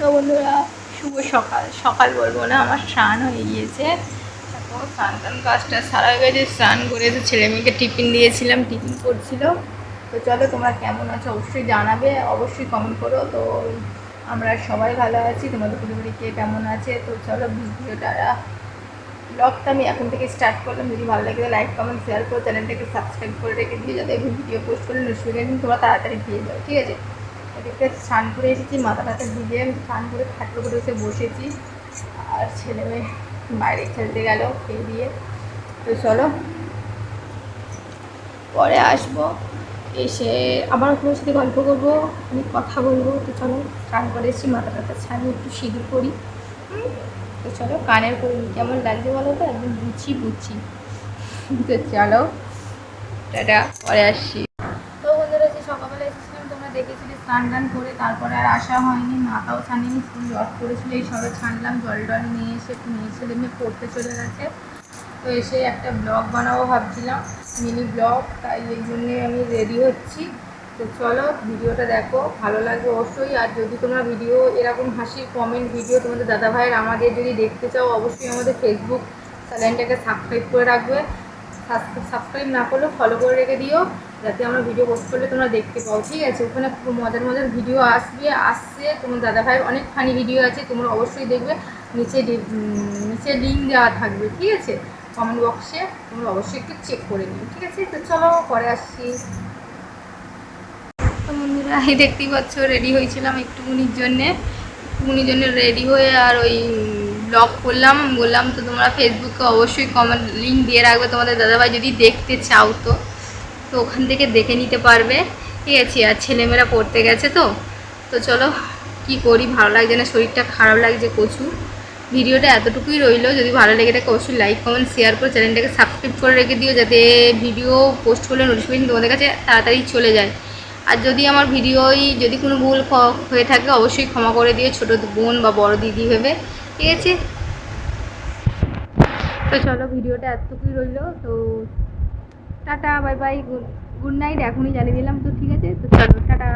তো বন্ধুরা, শুভ সকাল। সকাল বলব না, আমার স্নান হয়ে গিয়েছে। স্নান টান কাজটা সারা গেছে, স্নান করে তো ছেলে মেয়েকে টিফিন দিয়েছিলাম, টিফিন করছিল। তো চলো, তোমরা কেমন আছো অবশ্যই জানাবে, অবশ্যই কমেন্ট করো। তো আমরা সবাই ভালো আছি, তোমাদের পরিবারে কে কেমন আছে? তো চলো, ভিডিওটা, ব্লগটা আমি এখন থেকে স্টার্ট করলাম। যদি ভালো লাগে লাইক কমেন্ট শেয়ার করো। চ্যানেলটাকে সাবস্ক্রাইব করে রেখে দিও, যাতে ভিডিও পোস্ট করলে নোটিফিকেশন তোমরা তাড়াতাড়ি পেয়ে যাও, ঠিক আছে? এদিকে স্নান করে এসেছি মাথা টাথা ভিজে স্নান করে খাটের উপরে এসে বসেছি। আর ছেলে মেয়ে বাইরে খেলতে গেল, খেয়ে দিয়ে। তো চলো, পরে আসব। এসে আবার তোমার সাথে গল্প করব, আমি কথা বলব। তো চলো, স্নান করে এসেছি মাথা টাথা ছাড়ি একটু সিঁদুর করি তো চলো, কানের করে কেমন লাগছে বলো তো? একদম বুঝি বুঝি তো চলো, টাটা, পরে আসছি তো বন্ধুরা যে সকালবেলা এসেছিলাম তোমরা দেখেছিলে স্নান টান করে তারপরে আর আসা হয়নি। মাথাও ছানিনি ফুল রস করেছিল, এই সবে ছানলাম জল টল নিয়ে এসে মেয়ে ছেলে মেয়ে পড়তে চলে গেছে। তো এসে একটা ব্লগ বানাবো ভাবছিলাম মিনি ব্লগ তাই এই জন্যে আমি রেডি হচ্ছি। তো চলো ভিডিওটা দেখো, ভালো লাগবে অবশ্যই। আর যদি তোমরা ভিডিও এরকম হাসির কমেন্ট ভিডিও তোমাদের দাদা ভাইয়ের আমাদের যদি দেখতে চাও, অবশ্যই আমাদের ফেসবুক চ্যানেলটাকে সাবস্ক্রাইব করে রাখবে। সাবস্ক্রাইব না করলেও ফলো করে রেখে দিও, যাতে আমরা ভিডিও পোস্ট করলে তোমরা দেখতে পাও, ঠিক আছে? ওখানে খুব মজার মজার ভিডিও আসবে, আসছে। তোমার দাদা ভাইয়ের অনেক ফানি ভিডিও আছে, তোমরা অবশ্যই দেখবে। নিচে নিচে লিঙ্ক দেওয়া থাকবে, ঠিক আছে? কমেন্ট বক্সে তোমরা অবশ্যই একটু চেক করে নিও, ঠিক আছে? তো চলো, পরে আসছি। তো বন্ধুরা, এই দেখতেই পাচ্ছ রেডি হয়েছিলাম একটুকুনির জন্যে। একটুকুনির জন্য রেডি হয়ে আর ওই ব্লগ করলাম, বললাম তো তোমরা ফেসবুকে অবশ্যই কমেন্ট লিঙ্ক দিয়ে রাখবে। তোমাদের দাদাভাই যদি দেখতে চাও তো তো ওখান থেকে দেখে নিতে পারবে। ঠিক আছে, আর ছেলেমেয়েরা পড়তে গেছে তো তো চলো কি করি? ভালো লাগছে না, শরীরটা খারাপ লাগছে প্রচুর। ভিডিওটা এতটুকুই রইল। যদি ভালো লেগে থাকে অবশ্যই লাইক কমেন্ট শেয়ার করে চ্যানেলটাকে সাবস্ক্রাইব করে রেখে দিও, যাতে ভিডিও পোস্ট করলে নোটিফিকেশন তোমাদের কাছে তাড়াতাড়ি চলে যায়। আর যদি আমার ভিডিওই যদি কোনো ভুল হয়ে থাকে, অবশ্যই ক্ষমা করে দিও, ছোটো বোন বা বড় দিদি ভেবে। ঠিক আছে? তো চলো ভিডিওটা এতটুকুই রইল, তো tata, bye bye, good night, এখনই জানিয়ে দিলাম তো ঠিক আছে, তো চলো, টাটা।